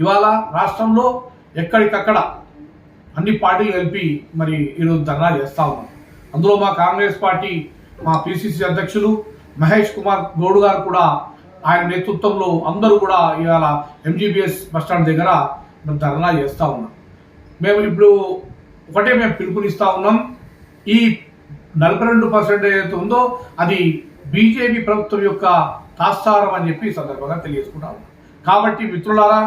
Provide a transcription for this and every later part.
ఇవాళ రాష్ట్రంలో ఎక్కడికక్కడ అన్ని పార్టీలు కలిపి మరి ఈరోజు ధర్నా చేస్తా ఉన్నాం. అందులో మా కాంగ్రెస్ పార్టీ మా పిసిసి అధ్యక్షులు మహేష్ కుమార్ గౌడ్ గారు కూడా ఆయన నేతృత్వంలో అందరూ కూడా ఇవాళ ఎంజీబీఎస్ బస్టాండ్ దగ్గర మేము ధర్నా చేస్తూ ఉన్నాం. మేము ఇప్పుడు ఒకటే మేము పిలుపునిస్తూ ఉన్నాం. ఈ నలభై రెండు పర్సెంట్ ఏదైతే ఉందో అది బీజేపీ ప్రభుత్వం యొక్క తాస్తారం అని చెప్పి సందర్భంగా తెలియజేసుకుంటా ఉన్నాం. కాబట్టి మిత్రులారా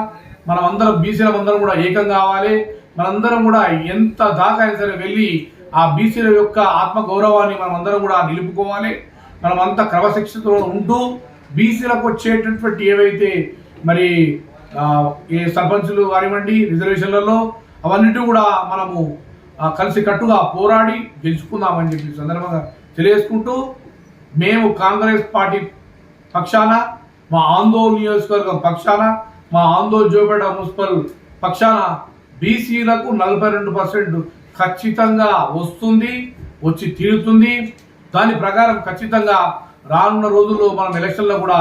మనమందరం బీసీలమందరం బీసీల అందరం కూడా ఏకం కావాలి. మనందరం కూడా ఎంత దాకా అయినా సరే వెళ్ళి ఆ బీసీల యొక్క ఆత్మ గౌరవాన్ని మనం అందరం కూడా నిలుపుకోవాలి. మనం అంత క్రమశిక్షణతో ఉంటూ బీసీలకు వచ్చేటటువంటి ఏవైతే మరి ఏ సర్పంచులు కానివ్వండి రిజర్వేషన్లలో అవన్నిటి కూడా మనము కలిసి కట్టుగా పోరాడి గెలుచుకుందామని చెప్పి సందర్భంగా తెలియజేసుకుంటూ మేము కాంగ్రెస్ పార్టీ పక్షాన మా ఆందోళన నియోజకవర్గం పక్షాన మా ఆందోళన జోపేట మున్సిపల్ పక్షాన బీసీలకు నలభై రెండు పర్సెంట్ ఖచ్చితంగా వస్తుంది వచ్చి తీరుతుంది. దాని ప్రకారం ఖచ్చితంగా రానున్న రోజుల్లో మనం ఎలక్షన్లో కూడా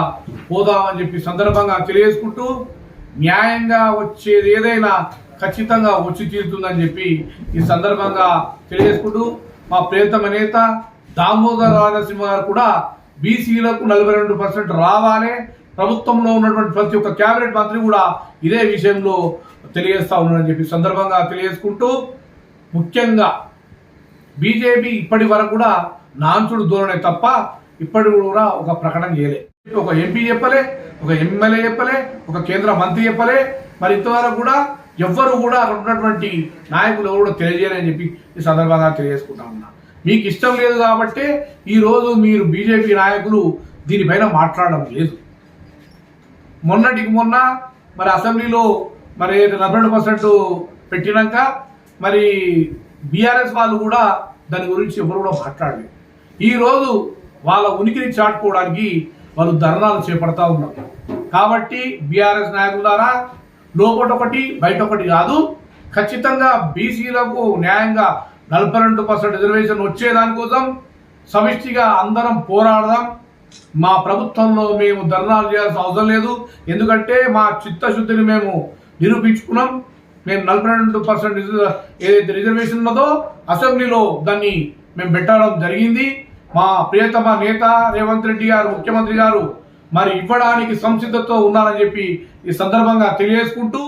పోదామని చెప్పి సందర్భంగా తెలియజేసుకుంటూ న్యాయంగా వచ్చేది ఏదైనా ఖచ్చితంగా వచ్చి తీరుతుందని చెప్పి ఈ సందర్భంగా తెలియజేసుకుంటూ మా ప్రియతమ నేత దామోదర రాజసింహ గారు కూడా బీసీలకు నలభై రెండు పర్సెంట్ రావాలి ప్రభుత్వంలో ఉన్నటువంటి ప్రతి ఒక్క క్యాబినెట్ మంత్రి కూడా ఇదే విషయంలో తెలియజేస్తా ఉన్నారని చెప్పి సందర్భంగా తెలియజేసుకుంటూ ముఖ్యంగా బీజేపీ ఇప్పటి వరకు కూడా నాంచుడు ధోరణే తప్ప ఇప్పటి కూడా ఒక ప్రకటన చేయలే. ఒక ఎంపీ చెప్పలే ఒక ఎమ్మెల్యే చెప్పలే ఒక కేంద్ర మంత్రి చెప్పలే మరి ఇంతవరకు కూడా ఎవ్వరు కూడా అక్కడ ఉన్నటువంటి నాయకులు ఎవరు కూడా తెలియజేయాలని చెప్పి ఈ సందర్భంగా తెలియజేసుకుంటా ఉన్నా. మీకు ఇష్టం లేదు కాబట్టి ఈ రోజు మీరు బీజేపీ నాయకులు దీనిపైన మాట్లాడడం లేదు. మొన్నటికి మొన్న మరి అసెంబ్లీలో మరి నలభై రెండు పర్సెంట్ పెట్టినాక మరి బీఆర్ఎస్ వాళ్ళు కూడా దాని గురించి ఎవరు కూడా మాట్లాడలేదు. ఈరోజు వాళ్ళ ఉనికిని చాటుకోవడానికి వాళ్ళు ధర్నాలు చేపడతా ఉన్నారు. కాబట్టి బీఆర్ఎస్ నాయకుల ద్వారా లోపట ఒకటి బయట ఒకటి కాదు ఖచ్చితంగా బీసీలకు న్యాయంగా నలభై రెండు పర్సెంట్ రిజర్వేషన్ వచ్చేదానికోసం సమిష్టిగా అందరం పోరాడదాం. మా ప్రభుత్వంలో మేము ధర్నాలు చేయాల్సిన అవసరం లేదు. ఎందుకంటే మా చిత్తశుద్ధిని మేము నిరూపించుకున్నాం. మేము నలభై రెండు పర్సెంట్ ఏదైతే రిజర్వేషన్ ఉన్నదో అసెంబ్లీలో దాన్ని మేము పెట్టడం జరిగింది. మా ప్రియతమ నేత రేవంత్ రెడ్డి గారు ముఖ్యమంత్రి గారు మరి ఇవ్వడానికి సంసిద్ధతో ఉన్నారని చెప్పి ఈ సందర్భంగా తెలియజేసుకుంటూ